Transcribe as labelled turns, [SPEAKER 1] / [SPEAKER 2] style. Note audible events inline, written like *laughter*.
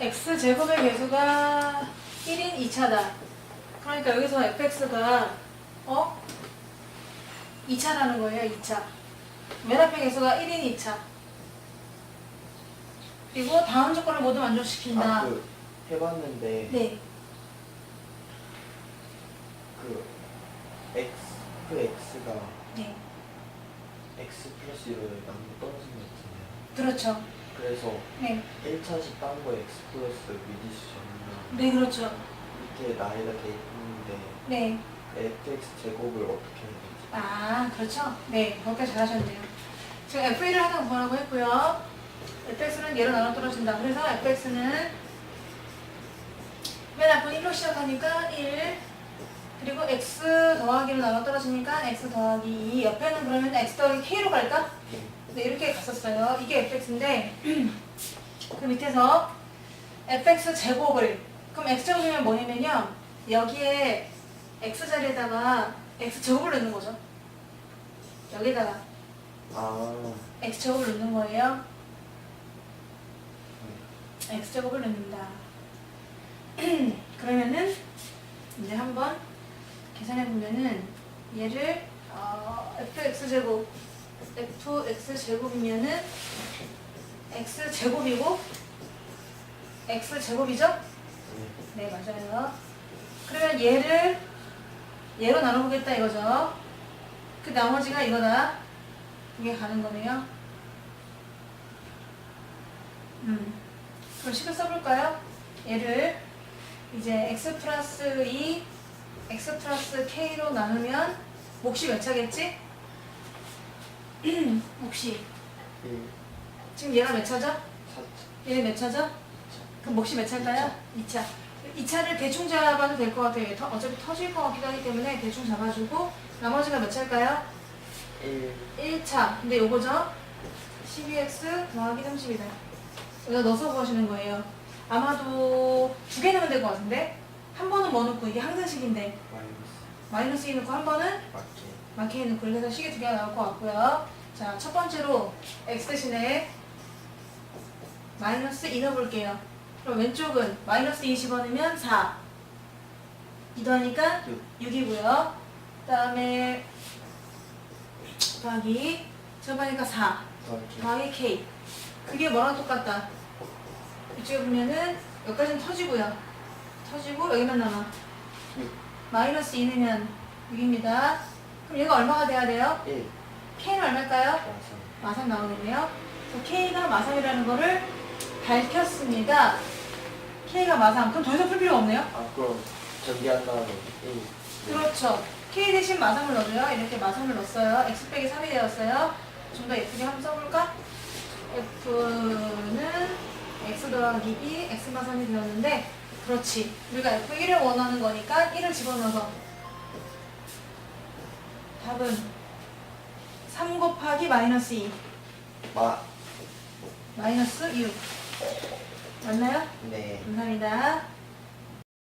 [SPEAKER 1] x 제곱의 개수가 1인 2차다. 그러니까 여기서 fx가 어? 2차라는 거예요, 2차. 맨 앞에 개수가 1인 2차. 그리고 다음 조건을 모두 만족시킨다.
[SPEAKER 2] 아 그 해봤는데
[SPEAKER 1] 네.
[SPEAKER 2] 그 x 그 x가
[SPEAKER 1] 네.
[SPEAKER 2] x 플러스 1로 나무 떨어진 거 있잖아요.
[SPEAKER 1] 그렇죠.
[SPEAKER 2] 그래서
[SPEAKER 1] 네.
[SPEAKER 2] 1차식 딴 거에 x 플러스 미디수잖아요.
[SPEAKER 1] 네, 그렇죠.
[SPEAKER 2] 이게 나이가 돼 있는데
[SPEAKER 1] 네.
[SPEAKER 2] fx 제곱을 어떻게 해야 되지?
[SPEAKER 1] 아, 그렇죠. 네, 거기까지 잘하셨네요. 지금 f1을 하나 구하라고 했고요. fx는 얘로 나눠 떨어진다. 그래서 fx는 맨 앞은 1로 시작하니까 1 그리고 x 더하기로 나눠 떨어지니까 x 더하기 2 옆에는 그러면 x 더하기 k로 갈까?
[SPEAKER 2] 네.
[SPEAKER 1] 네, 이렇게 갔었어요. 이게 fx인데 *clears throat* 그 밑에서 fx 제곱을 그럼 x 제곱이면 뭐냐면요. 여기에 x 자리에다가 x 제곱을 넣는 거죠. 여기다가
[SPEAKER 2] 아
[SPEAKER 1] x 제곱을 넣는 거예요.
[SPEAKER 2] 네.
[SPEAKER 1] x 제곱을 넣는다. *clears throat* 그러면은 이제 한번 계산해 보면은 얘를 어, fx 제곱 fx 제곱이면은 x 제곱이고 x 제곱이죠?
[SPEAKER 2] 네.
[SPEAKER 1] 네 맞아요. 그러면 얘를 얘로 나눠보겠다 이거죠. 그 나머지가 이거다. 이게 가는 거네요. 음. 그럼 식을 써볼까요? 얘를 이제 x 플러스 2, x 플러스 k로 나누면 몫이 몇 차겠지? 몫이
[SPEAKER 2] 1,
[SPEAKER 1] 지금 얘가 몇 차죠?
[SPEAKER 2] 4차.
[SPEAKER 1] 얘는 몇 차죠? 그럼 몫이 몇 차일까요? 2차. 2차를 대충 잡아도 될 것 같아요. 터- 어차피 터질 것 같기도 하기 때문에 대충 잡아주고 나머지가 몇 차일까요?
[SPEAKER 2] 1,
[SPEAKER 1] 1차. 근데 요거죠? 12x 더하기 30이다. 여기다 넣어서 구하시는 거예요. 아마도 두 개 넣으면 될 것 같은데? 한 번은 뭐 넣고 이게 항산식인데
[SPEAKER 2] 마이너스.
[SPEAKER 1] 마이너스 2 넣고 한 번은
[SPEAKER 2] 맞게.
[SPEAKER 1] 마케에 넣고 그래서 식이 두 개가 나올 것 같고요. 자, 첫 번째로 x 대신에 마이너스 2 넣어볼게요. 그럼 왼쪽은 마이너스 2 집어넣으면 4. 2 더하니까
[SPEAKER 2] 6.
[SPEAKER 1] 6이고요. 그 다음에 더하기 접하니까 4.
[SPEAKER 2] 더하기.
[SPEAKER 1] k. 그게 뭐랑 똑같다? 이쪽에 보면은 여기까지는 터지고요. 터지고 여기만 남아.
[SPEAKER 2] 6.
[SPEAKER 1] 마이너스 2 넣으면 6입니다. 그럼 얘가 얼마가 돼야 돼요?
[SPEAKER 2] 1.
[SPEAKER 1] k는 얼마일까요?
[SPEAKER 2] 마상.
[SPEAKER 1] 마상 나오겠네요. 그래서 k가 마상이라는 거를 밝혔습니다. k가 마상. 그럼 더 이상 풀 필요가 없네요.
[SPEAKER 2] 아 그럼 전개한 다음에 1.
[SPEAKER 1] 그렇죠. k 대신 마상을 넣어줘요. 이렇게 마상을 넣었어요. x 빼기 3이 되었어요. 좀 더 예쁘게 한번 써볼까? f는 x 더하기 2, x 마상이 되었는데 그렇지. 우리가 f1을 원하는 거니까 1을 집어넣어서 답은 3 곱하기 마이너스 2
[SPEAKER 2] 마.
[SPEAKER 1] 마이너스 6 맞나요?
[SPEAKER 2] 네.
[SPEAKER 1] 감사합니다.